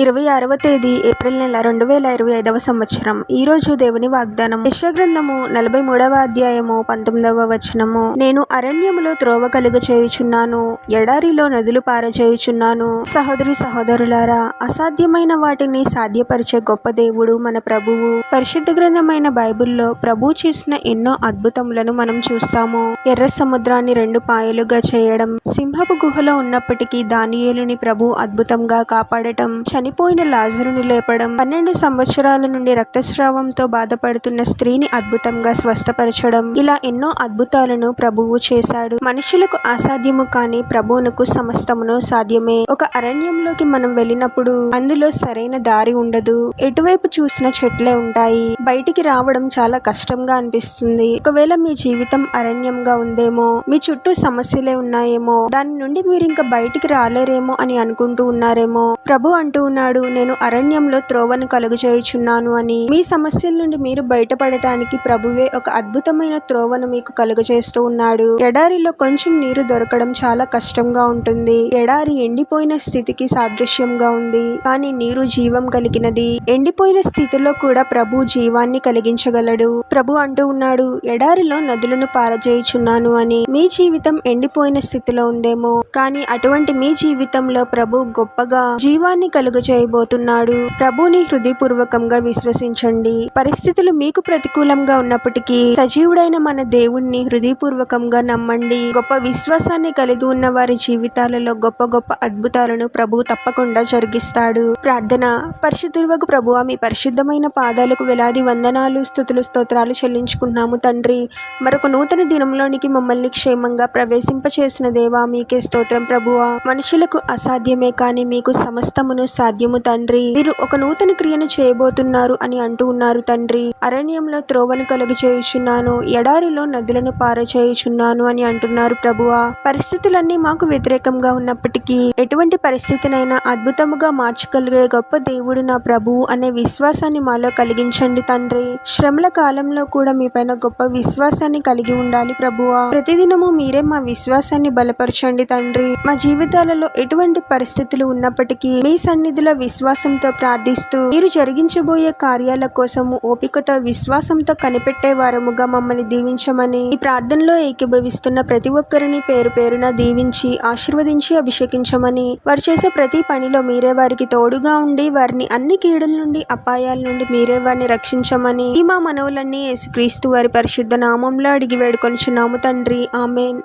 ఇరవై ఆరవ తేదీ ఏప్రిల్ నెల రెండు వేల ఇరవై ఐదవ సంవత్సరం. ఈ రోజు దేవుని వాగ్దానం. యెషయా నలభై మూడవ అధ్యాయము పంతొమ్మిదవ వచనము. నేను అరణ్యములో త్రోవ కలుగ చేయుచున్నాను ఎడారిలో నదులు పారచేయుచున్నాను సహోదరి సహోదరులారా అసాధ్యమైన వాటిని సాధ్యపరిచే గొప్ప దేవుడు మన ప్రభువు. పరిశుద్ధ గ్రంథమైన బైబిల్లో ప్రభు చేసిన ఎన్నో అద్భుతములను మనం చూస్తాము. ఎర్ర సముద్రాన్ని రెండు పాయలుగా చేయడం సింహపు గుహలో ఉన్నప్పటికీ దానియేలుని ప్రభు అద్భుతంగా కాపాడటం చనిపోయిన లాజరుని లేపడం పన్నెండు సంవత్సరాల నుండి రక్తస్రావంతో బాధపడుతున్న స్త్రీని అద్భుతంగా స్వస్థపరచడం ఇలా ఎన్నో అద్భుతాలను ప్రభువు చేశాడు. మనుషులకు అసాధ్యము కానీ ప్రభువునకు సమస్తమును సాధ్యమే. ఒక అరణ్యంలోకి మనం వెళ్ళినప్పుడు అందులో సరైన దారి ఉండదు. ఎటువైపు చూసిన చెట్లే ఉంటాయి. బయటికి రావడం చాలా కష్టంగా అనిపిస్తుంది. ఒకవేళ మీ జీవితం అరణ్యంగా ఉందేమో మీ చుట్టూ సమస్యలే ఉన్నాయేమో దాని నుండి మీరు ఇంకా బయటికి రాలేరేమో అని అనుకుంటూ ఉన్నారేమో ప్రభు అంటూ అన్నాడు నేను అరణ్యంలో త్రోవను కలుగజేయుచున్నాను అని. మీ సమస్యల నుండి మీరు బయటపడటానికి ప్రభువే ఒక అద్భుతమైన త్రోవను మీకు కలుగజేస్తూ ఉన్నాడు. ఎడారిలో కొంచెం నీరు దొరకడం చాలా కష్టంగా ఉంటుంది. ఎడారి ఎండిపోయిన స్థితికి సాదృశ్యంగా ఉంది. కానీ నీరు జీవం కలిగినది. ఎండిపోయిన స్థితిలో కూడా ప్రభు జీవాన్ని కలిగించగలడు. ప్రభు అంటూ ఉన్నాడు ఎడారిలో నదులను పారజేయుచున్నాను అని. మీ జీవితం ఎండిపోయిన స్థితిలో ఉందేమో. కానీ అటువంటి మీ జీవితంలో ప్రభు గొప్పగా జీవాన్ని కలుగ చేయబోతున్నాడు. ప్రభుని హృదయపూర్వకంగా విశ్వసించండి. పరిస్థితులు మీకు ప్రతికూలంగా ఉన్నప్పటికీ సజీవుడైన మన దేవుణ్ణి హృదయపూర్వకంగా నమ్మండి. గొప్ప విశ్వాసాన్ని కలిగి ఉన్న వారి జీవితాలలో గొప్ప గొప్ప అద్భుతాలను ప్రభు తప్పకుండా జరిగిస్తాడు. ప్రార్థన. పరిశుద్ధులకు ప్రభు మీ పరిశుద్ధమైన పాదాలకు వేలాది వందనాలు స్థుతులు స్తోత్రాలు చెల్లించుకున్నాము తండ్రి. మరొక నూతన దినంలోనికి మమ్మల్ని క్షేమంగా ప్రవేశింపచేసిన దేవా మీకే స్తోత్రం ప్రభువా. మనుషులకు అసాధ్యమే కానీ మీకు సమస్తమును సాధ్యము తండ్రి. మీరు ఒక నూతన క్రియను చేయబోతున్నారు అని అంటూ ఉన్నారు తండ్రి. అరణ్యంలో త్రోవను కలుగు చేయుచున్నాను ఎడారిలో నదులను పారచేయుచున్నాను అని అంటున్నారు ప్రభువా. పరిస్థితులన్నీ మాకు వ్యతిరేకంగా ఉన్నప్పటికీ ఎటువంటి పరిస్థితినైనా అద్భుతముగా మార్చగలిగే గొప్ప దేవుడు నా ప్రభువు అనే విశ్వాసాన్ని మాలో కలిగించండి తండ్రి. శ్రమల కాలంలో కూడా మీ పైన గొప్ప విశ్వాసాన్ని కలిగి ఉండాలి ప్రభువా. ప్రతిదినము మీరే మా విశ్వాసాన్ని బలపరచండి తండ్రి. మా జీవితాలలో ఎటువంటి పరిస్థితులు ఉన్నప్పటికీ మీ సన్నిధిలో విశ్వాసంతో ప్రార్థిస్తూ మీరు జరిగించబోయే కార్యాల కోసము ఓపికతో విశ్వాసంతో కనిపెట్టే వారముగా మమ్మల్ని దీవించమని ఈ ప్రార్థనలో ఏకీభవిస్తున్న ప్రతి ఒక్కరిని పేరు పేరున దీవించి ఆశీర్వదించి అభిషేకించమని వారు చేసే ప్రతి పనిలో మీరే వారికి తోడుగా ఉండి వారిని అన్ని కీడుల నుండి అపాయాల నుండి మీరే వారిని రక్షించమని ఈ మా మనవులన్నీ యేసుక్రీస్తు వారి పరిశుద్ధ నామంలో అడిగి వేడుకొనిచున్నాము తండ్రి. ఆమెన్.